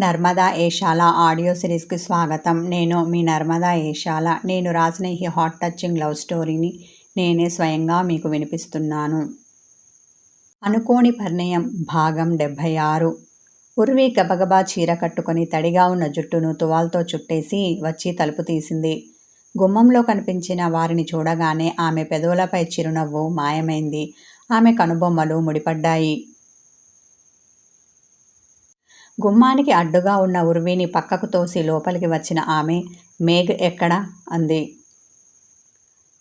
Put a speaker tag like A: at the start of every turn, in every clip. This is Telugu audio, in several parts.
A: నర్మదా ఏషాల ఆడియో సిరీస్కి స్వాగతం. నేను మీ నర్మదా ఏషాల. నేను రాసిన ఈ హాట్ టచింగ్ లవ్ స్టోరీని నేనే స్వయంగా మీకు వినిపిస్తున్నాను. అనుకోని పరిణయం భాగం డెబ్భై ఆరు ఉర్వి గబగబా చీర కట్టుకొని తడిగా ఉన్న జుట్టును తువాల్తో చుట్టేసి వచ్చి తలుపు తీసింది. గుమ్మంలో కనిపించిన వారిని చూడగానే ఆమె పెదవులపై చిరునవ్వు మాయమైంది. ఆమె కనుబొమ్మలు ముడిపడ్డాయి. గుమ్మానికి అడ్డుగా ఉన్న ఉర్వీని పక్కకు తోసి లోపలికి వచ్చిన ఆమె మేఘ్ ఎక్కడా? అంది.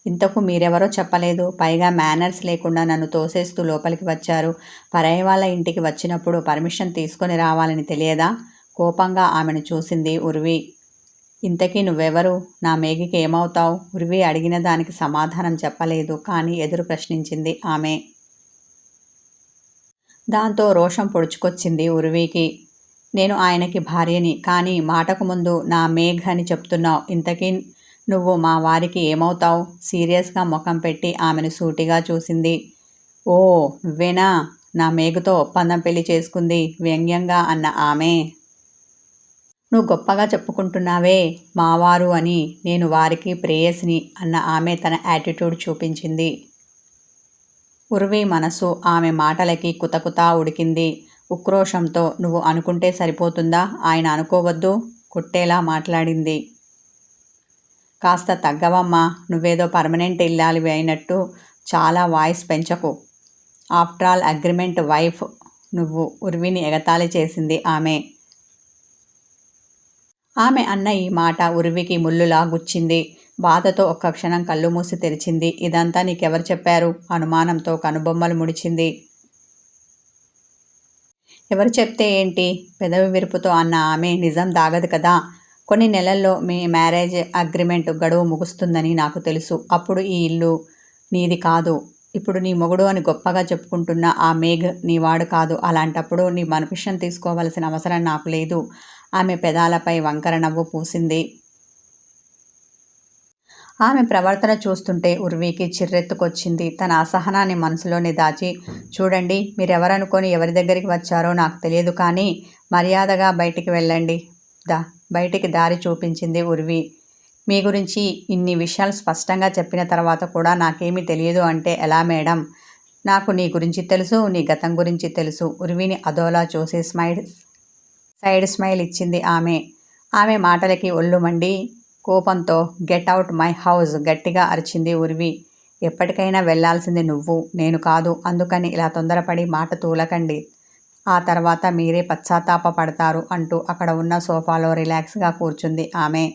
A: ఇంతకు మీరెవరో చెప్పలేదు. పైగా మేనర్స్ లేకుండా నన్ను తోసేస్తూ లోపలికి వచ్చారు. పరాయి వాళ్ళ ఇంటికి వచ్చినప్పుడు పర్మిషన్ తీసుకొని రావాలని తెలియదా? కోపంగా ఆమెను చూసింది ఉర్వి. ఇంతకీ నువ్వెవరు? నా మేఘికి ఏమవుతావు? ఉర్వి అడిగిన దానికి సమాధానం చెప్పలేదు కానీ ఎదురు ప్రశ్నించింది ఆమె. దాంతో రోషం పొడుచుకొచ్చింది ఉర్వీకి. నేను ఆయనకి భార్యని కానీ మాటకు ముందు నా మేఘ్ అని చెప్తున్నావు. ఇంతకీ నువ్వు మా వారికి ఏమవుతావు? సీరియస్గా ముఖం పెట్టి ఆమెను సూటిగా చూసింది. ఓ నువ్వేనా? నా మేఘతో ఒప్పందం పెళ్ళి చేసుకుంది వ్యంగ్యంగా అన్న ఆమె. నువ్వు గొప్పగా చెప్పుకుంటున్నావే మావారు అని నేను వారికి ప్రేయసిని అన్న ఆమె తన యాటిట్యూడ్ చూపించింది. ఉర్వి మనసు ఆమె మాటలకి కుతకుతా ఉడికింది. ఉక్రోషంతో నువ్వు అనుకుంటే సరిపోతుందా? ఆయన అనుకోవద్దు కుట్టేలా మాట్లాడింది. కాస్త తగ్గవమ్మా నువ్వేదో పర్మనెంట్ ఇల్లాలి అయినట్టు చాలా వాయిస్ పెంచకు. ఆఫ్టర్ ఆల్ అగ్రిమెంట్ వైఫ్ నువ్వు ఉర్విని ఎగతాళి చేసింది ఆమె. ఆమె అన్న ఈ మాట ఉర్వికి ముల్లులా గుచ్చింది. బాధతో ఒక్క క్షణం కళ్ళు మూసి తెరిచింది. ఇదంతా నీకెవరు చెప్పారు? అనుమానంతో కనుబొమ్మలు ముడిచింది. ఎవరు చెప్తే ఏంటి? పెదవి విరుపుతో అన్న ఆమె నిజం దాగదు కదా. కొన్ని నెలల్లో మీ మ్యారేజ్ అగ్రిమెంట్ గడువు ముగుస్తుందని నాకు తెలుసు. అప్పుడు ఈ ఇల్లు నీది కాదు. ఇప్పుడు నీ మొగుడు అని గొప్పగా చెప్పుకుంటున్న ఆ మేఘ్ నీవాడు కాదు. అలాంటప్పుడు నీ పర్మిషన్ తీసుకోవాల్సిన అవసరం నాకు లేదు. ఆమె పెదాలపై వంకర నవ్వు పూసింది. ఆమె ప్రవర్తన చూస్తుంటే ఉర్వీకి చిర్రెత్తుకొచ్చింది. తన అసహనాన్ని మనసులోనే దాచి చూడండి మీరెవరనుకొని ఎవరి దగ్గరికి వచ్చారో నాకు తెలియదు కానీ మర్యాదగా బయటికి వెళ్ళండి. దా బయటికి దారి చూపించింది ఉర్వి. మీ గురించి ఇన్ని విషయాలు స్పష్టంగా చెప్పిన తర్వాత కూడా నాకేమీ తెలియదు అంటే ఎలా మేడం? నాకు నీ గురించి తెలుసు నీ గతం గురించి తెలుసు. ఉర్విని అదోలా చూసి స్మైల్ సైడ్ స్మైల్ ఇచ్చింది ఆమె. ఆమె మాటలకి ఒళ్ళు మండి కోపంతో గెట్ అవుట్ మై హౌస్ గట్టిగా అరిచింది ఉర్వి. ఎప్పటికైనా వెళ్ళాల్సింది నువ్వు నేను కాదు అందుకని ఇలా తొందరపడి మాట తూలకండి. ఆ తర్వాత మీరే పశ్చాత్తాప పడతారు అంటూ అక్కడ ఉన్న సోఫాలో రిలాక్స్గా కూర్చుంది ఆమె.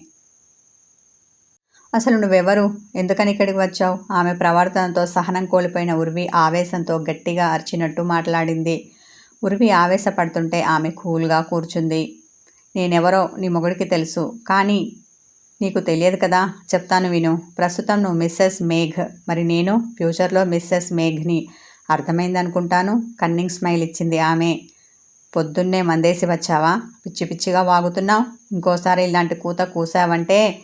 A: అసలు నువ్వెవరు? ఎందుకని ఇక్కడికి వచ్చావు? ఆమె ప్రవర్తనతో సహనం కోల్పోయిన ఉర్వి ఆవేశంతో గట్టిగా అరిచినట్టు మాట్లాడింది. ఉర్వి ఆవేశపడుతుంటే ఆమె కూల్గా కూర్చుంది. నేనెవరో నీ మొగుడికి తెలుసు కానీ నీకు తెలియదు కదా? చెప్తాను విను. ప్రస్తుతం నువ్వు మిస్సెస్ మేఘ్. మరి నేను? ఫ్యూచర్లో మిస్సెస్ మేఘ్ని. అర్థమైందనుకుంటాను? కన్నింగ్ స్మైల్ ఇచ్చింది ఆమె. పొద్దున్నే మందేసి వచ్చావా? పిచ్చి పిచ్చిగా వాగుతున్నావు? ఇంకోసారి ఇలాంటి కూత కూసావంటే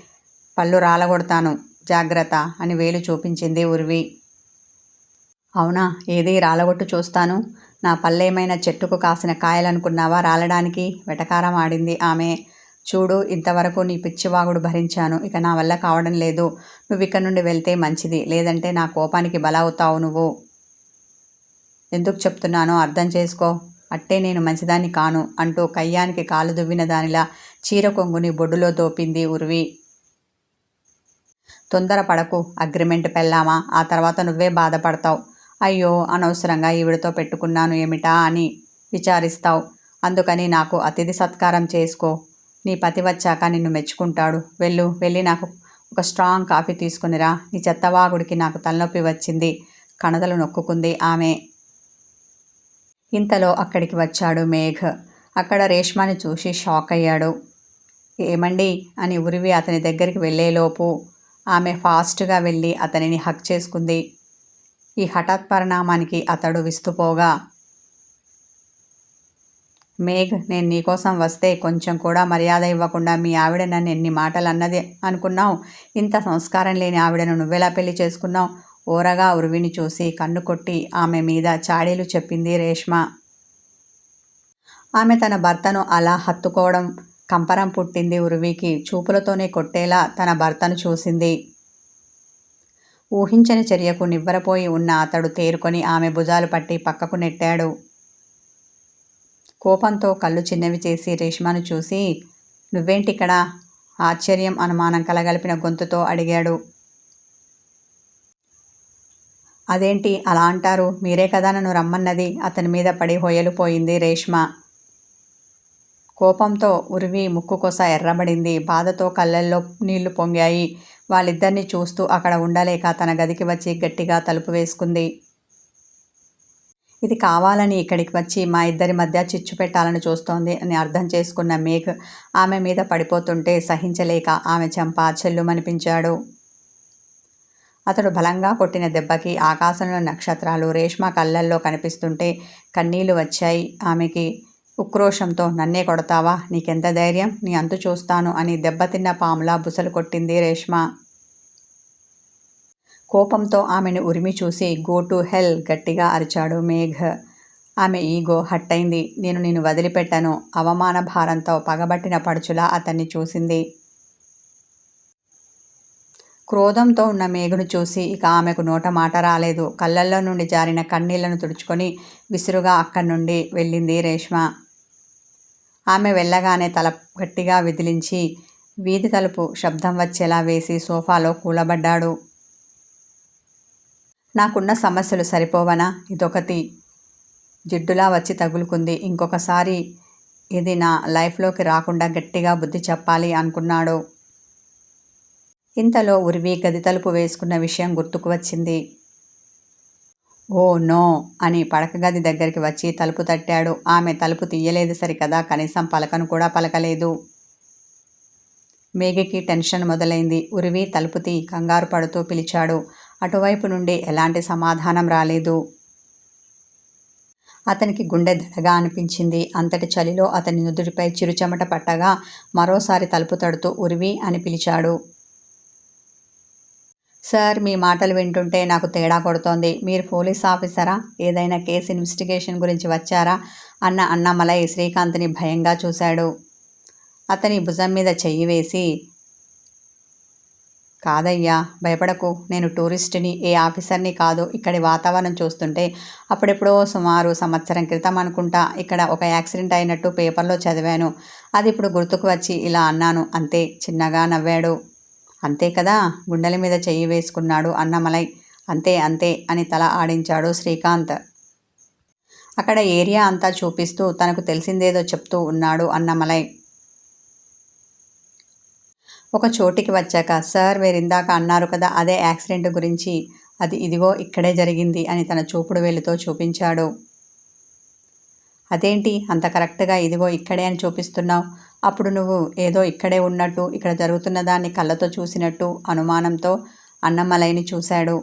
A: పళ్ళు రాలగొడతాను. జాగ్రత్త అని వేలు చూపించింది ఉర్వి. అవునా? ఏది రాలగొట్టు చూస్తాను? నా పళ్ళేమైనా చెట్టుకు కాసిన కాయలనుకున్నావా రాలడానికి? వెటకారం ఆడింది ఆమె. చూడు ఇంతవరకు నీ పిచ్చివాగుడు భరించాను. ఇక నా వల్ల కావడం లేదు. నువ్వు ఇక్కడ నుండి వెళ్తే మంచిది. లేదంటే నా కోపానికి బలవుతావు నువ్వు. ఎందుకు చెప్తున్నానో అర్థం చేసుకో. అట్టే నేను మంచిదాన్ని కాను అంటూ కయ్యానికి కాలు దువ్విన దానిలా చీర కొంగుని బొడ్డులో దోపింది ఉర్వి. తొందర పడకు అగ్రిమెంట్ పెళ్ళామా? ఆ తర్వాత నువ్వే బాధపడతావు. అయ్యో అనవసరంగా ఈవిడతో పెట్టుకున్నాను ఏమిటా అని విచారిస్తావు. అందుకని నాకు అతిథి సత్కారం చేసుకో. నీ పతి వచ్చాక నిన్ను మెచ్చుకుంటాడు. వెళ్ళు వెళ్ళి నాకు ఒక స్ట్రాంగ్ కాఫీ తీసుకునిరా. నీ చెత్తవాగుడికి నాకు తలనొప్పి వచ్చింది. కణదలు నొక్కుకుంది ఆమె. ఇంతలో అక్కడికి వచ్చాడు మేఘ్. అక్కడ రేష్మాని చూసి షాక్ అయ్యాడు. ఏమండి? అని ఉరివి అతని దగ్గరికి వెళ్ళేలోపు ఆమె ఫాస్ట్గా వెళ్ళి అతనిని హక్ చేసుకుంది. ఈ హఠాత్ పరిణామానికి అతడు విస్తుపోగా మేఘ్ నేను నీకోసం వస్తే కొంచెం కూడా మర్యాద ఇవ్వకుండా మీ ఆవిడ నన్ను ఎన్ని మాటలు అన్నది అనుకున్నావు? ఇంత సంస్కారం లేని ఆవిడను నువ్వెలా పెళ్ళి చేసుకున్నావు? ఓరగా ఉరువిని చూసి కన్ను కొట్టి ఆమె మీద చాడీలు చెప్పింది రేష్మ. ఆమె తన భర్తను అలా హత్తుకోవడం కంపరం పుట్టింది ఉరువికి చూపులతోనే కొట్టేలా తన భర్తను చూసింది. ఊహించని చర్యకు నివ్వరపోయి ఉన్న అతడు తేరుకొని ఆమె భుజాలు పట్టి పక్కకు నెట్టాడు. కోపంతో కళ్ళు చిన్నవి చేసి రేష్మాను చూసి నువ్వేంటిక్కడ? ఆశ్చర్యం అనుమానం కలగలిపిన గొంతుతో అడిగాడు. అదేంటి? అలా అంటారు. మీరే కదా నన్ను రమ్మన్నది. అతని మీద పడి హొయలుపోయింది రేష్మ. కోపంతో ఉరివి ముక్కుకొస ఎర్రబడింది. బాధతో కళ్ళల్లో నీళ్ళు పొంగాయి. వాళ్ళిద్దరినీ చూస్తూ అక్కడ ఉండలేక తన గదికి వచ్చి గట్టిగా తలుపు వేసుకుంది. ఇది కావాలని ఇక్కడికి వచ్చి మా ఇద్దరి మధ్య చిచ్చు పెట్టాలని చూస్తోంది అని అర్థం చేసుకున్న మేఘ్ ఆమె మీద పడిపోతుంటే సహించలేక ఆమె చెంప చెల్లుమనిపించాడు. అతడు బలంగా కొట్టిన దెబ్బకి ఆకాశంలో నక్షత్రాలు రేష్మ కళ్ళల్లో కనిపిస్తుంటే కన్నీళ్ళు వచ్చాయి. ఆమెకి ఉక్రోషంతో నన్నే కొడతావా? నీకెంత ధైర్యం? నీ అంతు చూస్తాను అని దెబ్బతిన్న పాములా బుసలు కొట్టింది రేష్మ. కోపంతో ఆమెను ఉరిమి చూసి గో టు హెల్ గట్టిగా అరిచాడు మేఘ్. ఆమె ఈగో హట్టయింది. నేను నిన్ను వదిలిపెట్టను. అవమాన భారంతో పగబట్టిన పడుచులా అతన్ని చూసింది. క్రోధంతో ఉన్న మేఘును చూసి ఇక ఆమెకు నోట మాట రాలేదు. కళ్ళల్లో నుండి జారిన కన్నీళ్ళను తుడుచుకొని విసురుగా అక్కడి నుండి వెళ్ళింది రేష్మ. ఆమె వెళ్ళగానే తల గట్టిగా విదిలించి వీధి తలుపు శబ్దం వచ్చేలా వేసి సోఫాలో కూలబడ్డాడు. నాకున్న సమస్యలు సరిపోవనా? ఇదొకటి. జిడ్డులా వచ్చి తగులుకుంది. ఇంకొకసారి ఇది నా లైఫ్లోకి రాకుండా గట్టిగా బుద్ధి చెప్పాలి అనుకున్నాడు. ఇంతలో ఉరివి గది తలుపు వేసుకున్న విషయం గుర్తుకు వచ్చింది. ఓ నో అని పడక గది దగ్గరికి వచ్చి తలుపు తట్టాడు. ఆమె తలుపు తీయలేదు సరికదా కనీసం పలకను కూడా పలకలేదు. మేఘకి టెన్షన్ మొదలైంది. ఉరివి తలుపు తీ కంగారు పడుతూ పిలిచాడు. అటువైపు నుండి ఎలాంటి సమాధానం రాలేదు. అతనికి గుండె దడగా అనిపించింది. అంతటి చలిలో అతని నుదుటిపై చిరుచెమట పట్టగా మరోసారి తలుపు తడుతూ ఉరివి అని పిలిచాడు. సార్ మీ మాటలు వింటుంటే నాకు తేడా కొడుతోంది. మీరు పోలీస్ ఆఫీసరా? ఏదైనా కేసు ఇన్వెస్టిగేషన్ గురించి వచ్చారా? అన్న అన్నమలై శ్రీకాంత్ని భయంగా చూశాడు. అతని భుజం మీద చెయ్యి వేసి కాదయ్యా భయపడకు. నేను టూరిస్ట్ని ఏ ఆఫీసర్ని కాదు. ఇక్కడి వాతావరణం చూస్తుంటే అప్పుడెప్పుడో సుమారు సంవత్సరం క్రితం అనుకుంటా ఇక్కడ ఒక యాక్సిడెంట్ అయినట్టు పేపర్లో చదివాను. అది ఇప్పుడు గుర్తుకు వచ్చి ఇలా అన్నాను. అంతే చిన్నగా నవ్వాడు. అంతే కదా గుండెల మీద చెయ్యి వేసుకున్నాడు అన్నమలై. అంతే అంతే అని తల ఆడించాడు శ్రీకాంత్. అక్కడ ఏరియా అంతా చూపిస్తూ తనకు తెలిసిందేదో చెప్తూ ఉన్నాడు అన్నమలై. ఒక చోటికి వచ్చాక సార్ మీరు ఇందాక అన్నారు కదా అదే యాక్సిడెంట్ గురించి. అది ఇదిగో ఇక్కడే జరిగింది అని తన చూపుడు వేలుతో చూపించాడు. అదేంటి? అంత కరెక్ట్గా ఇదిగో ఇక్కడే అని చూపిస్తున్నావు. అప్పుడు నువ్వు ఏదో ఇక్కడే ఉన్నట్టు ఇక్కడ జరుగుతున్న దాన్ని కళ్ళతో చూసినట్టు అనుమానంతో అన్నమలైని చూశాడు.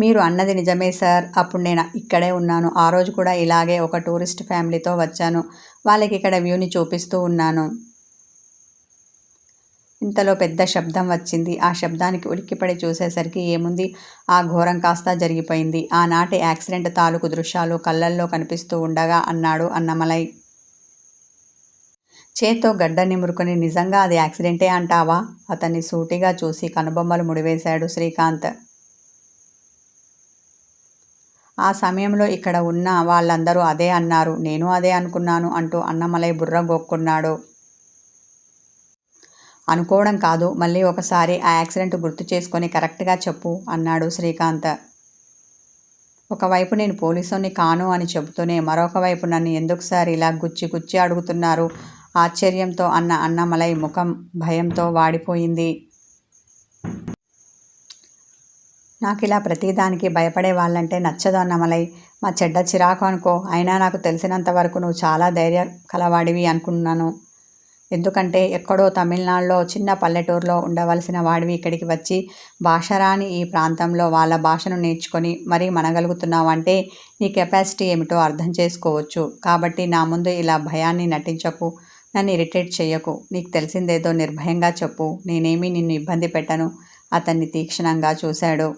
A: మీరు అన్నది నిజమే సార్. అప్పుడు నేను ఇక్కడే ఉన్నాను. ఆ రోజు కూడా ఇలాగే ఒక టూరిస్ట్ ఫ్యామిలీతో వచ్చాను. వాళ్ళకి ఇక్కడ వ్యూని చూపిస్తూ ఉన్నాను. ఇంతలో పెద్ద శబ్దం వచ్చింది. ఆ శబ్దానికి ఉలిక్కిపడి చూసేసరికి ఏముంది? ఆ ఘోరం కాస్త జరిగిపోయింది. ఆనాటి యాక్సిడెంట్ తాలూకు దృశ్యాలు కళ్ళల్లో కనిపిస్తూ ఉండగా అన్నాడు అన్నమలై. చేత్తో గడ్డ నిమురుకొని నిజంగా అది యాక్సిడెంటే అంటావా అతన్ని సూటిగా చూసి కనుబొమ్మలు ముడివేశాడు శ్రీకాంత్. ఆ సమయంలో ఇక్కడ ఉన్న వాళ్ళందరూ అదే అన్నారు. నేను అదే అనుకున్నాను అంటూ అన్నమలై బుర్ర గొక్కున్నాడు. అనుకోవడం కాదు. మళ్ళీ ఒకసారి ఆ యాక్సిడెంట్ గుర్తు చేసుకొని కరెక్ట్గా చెప్పు అన్నాడు శ్రీకాంత్. ఒకవైపు నేను పోలీసుని కాను అని చెబుతూనే మరొక వైపు నన్ను ఎందుకుసారి ఇలా గుచ్చి గుచ్చి అడుగుతున్నారు? ఆశ్చర్యంతో అన్న అన్నమలై ముఖం భయంతో వాడిపోయింది. నాకు ఇలా ప్రతిదానికి భయపడే వాళ్ళంటే నచ్చదు అన్నమలై. మా చెడ్డ చిరాకు అనుకో. అయినా నాకు తెలిసినంత వరకు నువ్వు చాలా ధైర్య కలవాడివి అనుకున్నాను. ఎందుకంటే ఎక్కడో తమిళనాడులో చిన్న పల్లెటూరులో ఉండవలసిన వాడివి ఇక్కడికి వచ్చి భాషరాని ఈ ప్రాంతంలో వాళ్ళ భాషను నేర్చుకొని మరీ మనగలుగుతున్నావంటే నీ కెపాసిటీ ఏమిటో అర్థం చేసుకోవచ్చు. కాబట్టి నా ముందు ఇలా భయాన్ని నటించకు నన్ను ఇరిటేట్ చేయకు నీకు తెలిసిందేదో నిర్భయంగా చెప్పు. నేనేమీ నిన్ను ఇబ్బంది పెట్టను. అతన్ని తీక్షణంగా చూశాడు.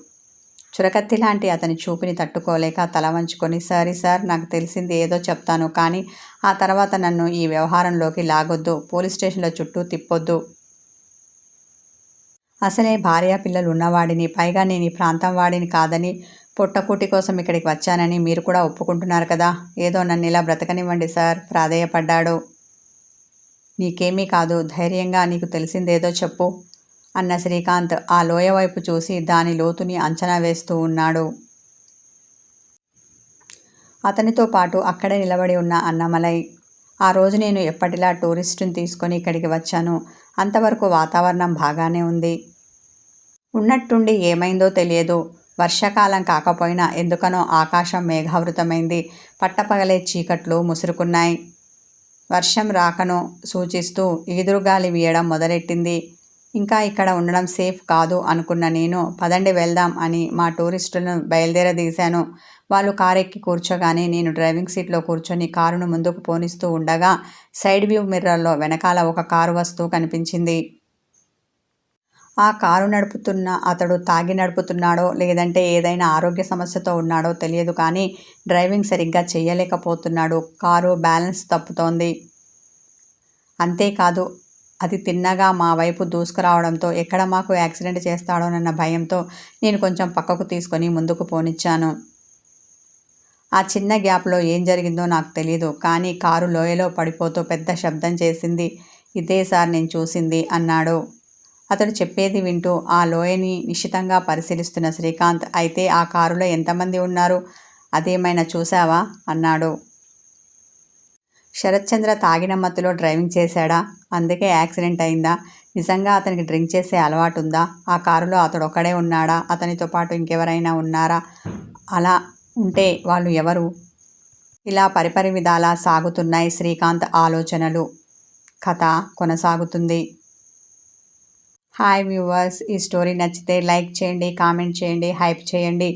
A: చురకత్తి లాంటి అతని చూపుని తట్టుకోలేక తల వంచుకొని సారీ సార్ నాకు తెలిసింది ఏదో చెప్తాను కానీ ఆ తర్వాత నన్ను ఈ వ్యవహారంలోకి లాగొద్దు పోలీస్ స్టేషన్లో చుట్టూ తిప్పొద్దు. అసలే భార్య పిల్లలు ఉన్నవాడిని పైగా నేను ఈ ప్రాంతం వాడిని కాదని పొట్టకూటి కోసం ఇక్కడికి వచ్చానని మీరు కూడా ఒప్పుకుంటున్నారు కదా? ఏదో నన్ను ఇలా బ్రతకనివ్వండి సార్ ప్రాధేయపడ్డాడు. నీకేమీ కాదు ధైర్యంగా నీకు తెలిసిందేదో చెప్పు. అన్న శ్రీకాంత్ ఆ లోయ వైపు చూసి దాని లోతుని అంచనా వేస్తూ ఉన్నాడు. అతనితో పాటు అక్కడే నిలబడి ఉన్న అన్నమలై ఆ రోజు నేను ఎప్పటిలా టూరిస్టుని తీసుకొని ఇక్కడికి వచ్చాను. అంతవరకు వాతావరణం బాగానే ఉంది. ఉన్నట్టుండి ఏమైందో తెలియదు. వర్షాకాలం కాకపోయినా ఎందుకనో ఆకాశం మేఘావృతమైంది. పట్టపగలే చీకట్లు ముసురుకున్నాయి. వర్షం రాకను సూచిస్తూ ఈదురుగాలి వీయడం మొదలెట్టింది. ఇంకా ఇక్కడ ఉండడం సేఫ్ కాదు అనుకున్న నేను పదండి వెళ్దాం అని మా టూరిస్టులను బయలుదేరదీశాను. వాళ్ళు కారెక్కి కూర్చోగానే నేను డ్రైవింగ్ సీట్లో కూర్చొని కారును ముందుకు పోనిస్తూ ఉండగా సైడ్ వ్యూ మిర్రర్లో వెనకాల ఒక కారు వస్తూ కనిపించింది. ఆ కారు నడుపుతున్న అతడు తాగి నడుపుతున్నాడో లేదంటే ఏదైనా ఆరోగ్య సమస్యతో ఉన్నాడో తెలియదు కానీ డ్రైవింగ్ సరిగ్గా చేయలేకపోతున్నాడు. కారు బ్యాలెన్స్ తప్పుతోంది. అంతేకాదు అది తిన్నగా మా వైపు దూసుకురావడంతో ఎక్కడ మాకు యాక్సిడెంట్ చేస్తాడోనన్న భయంతో నేను కొంచెం పక్కకు తీసుకొని ముందుకు పోనిచ్చాను. ఆ చిన్న గ్యాప్లో ఏం జరిగిందో నాకు తెలియదు కానీ కారు లోయలో పడిపోతూ పెద్ద శబ్దం చేసింది. ఇదేసారి నేను చూసింది అన్నాడు. అతడు చెప్పేది వింటూ ఆ లోయని నిశ్చితంగా పరిశీలిస్తున్న శ్రీకాంత్ అయితే ఆ కారులో ఎంతమంది ఉన్నారు? అదేమైనా చూసావా అన్నాడు. శరత్చంద్ర తాగిన మత్తులో డ్రైవింగ్ చేశాడా? అందుకే యాక్సిడెంట్ అయిందా? నిజంగా అతనికి డ్రింక్ చేసే అలవాటు ఉందా ఆ కారులో అతడు ఒక్కడే ఉన్నాడా? అతనితో పాటు ఇంకెవరైనా ఉన్నారా? అలా ఉంటే వాళ్ళు ఎవరు? ఇలా పరిపరి విధాలా సాగుతున్నాయి శ్రీకాంత్ ఆలోచనలు. కథ కొనసాగుతుంది. హాయ్ వ్యూవర్స్ ఈ స్టోరీ నచ్చితే లైక్ చేయండి కామెంట్ చేయండి హైప్ చేయండి.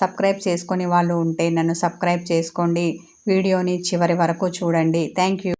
A: సబ్స్క్రైబ్ చేసుకొని వాళ్ళు ఉంటే నన్ను సబ్స్క్రైబ్ చేసుకోండి. వీడియోని చివరి వరకు చూడండి. Thank you